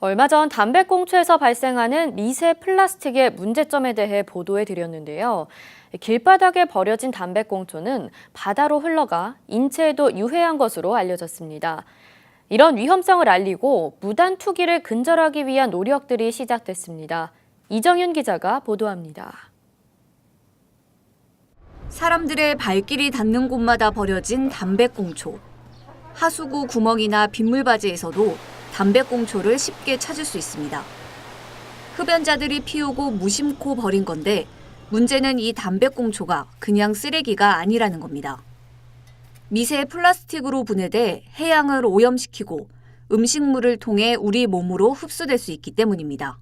얼마 전 담배꽁초에서 발생하는 미세 플라스틱의 문제점에 대해 보도해 드렸는데요. 길바닥에 버려진 담배꽁초는 바다로 흘러가 인체에도 유해한 것으로 알려졌습니다. 이런 위험성을 알리고 무단 투기를 근절하기 위한 노력들이 시작됐습니다. 이정윤 기자가 보도합니다. 사람들의 발길이 닿는 곳마다 버려진 담배꽁초. 하수구 구멍이나 빗물바지에서도 담배꽁초를 쉽게 찾을 수 있습니다. 흡연자들이 피우고 무심코 버린 건데 문제는 이 담배꽁초가 그냥 쓰레기가 아니라는 겁니다. 미세 플라스틱으로 분해돼 해양을 오염시키고 음식물을 통해 우리 몸으로 흡수될 수 있기 때문입니다.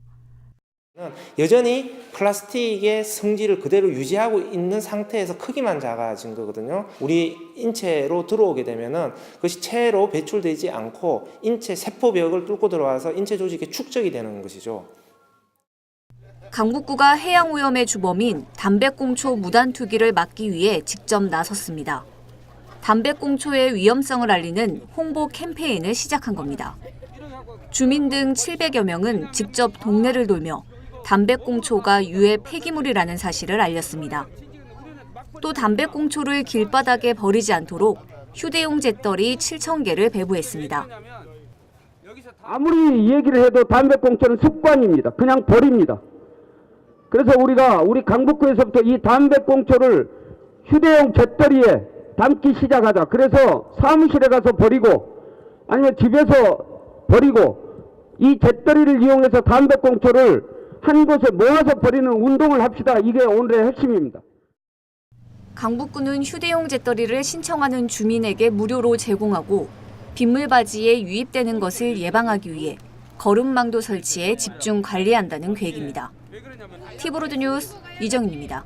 여전히 플라스틱의 성질을 그대로 유지하고 있는 상태에서 크기만 작아진 거거든요. 우리 인체로 들어오게 되면은 그것이 체로 배출되지 않고 인체 세포벽을 뚫고 들어와서 인체 조직에 축적이 되는 것이죠. 강북구가 해양 오염의 주범인 담배꽁초 무단 투기를 막기 위해 직접 나섰습니다. 담배꽁초의 위험성을 알리는 홍보 캠페인을 시작한 겁니다. 주민 등 700여 명은 직접 동네를 돌며 담배꽁초가 유해 폐기물이라는 사실을 알렸습니다. 또 담배꽁초를 길바닥에 버리지 않도록 휴대용 잿더리 7,000개를 배부했습니다. 아무리 얘기를 해도 담배꽁초는 습관입니다. 그냥 버립니다. 그래서 우리가 우리 강북구에서부터 이 담배꽁초를 휴대용 잿더리에 담기 시작하자. 그래서 사무실에 가서 버리고 아니면 집에서 버리고 이 잿더리를 이용해서 담배꽁초를 한 곳에 모아서 버리는 운동을 합시다. 이게 오늘의 핵심입니다. 강북구는 휴대용 잿더리를 신청하는 주민에게 무료로 제공하고 빗물바지에 유입되는 것을 예방하기 위해 거름망도 설치해 집중 관리한다는 계획입니다. 티브로드 뉴스 이정인입니다.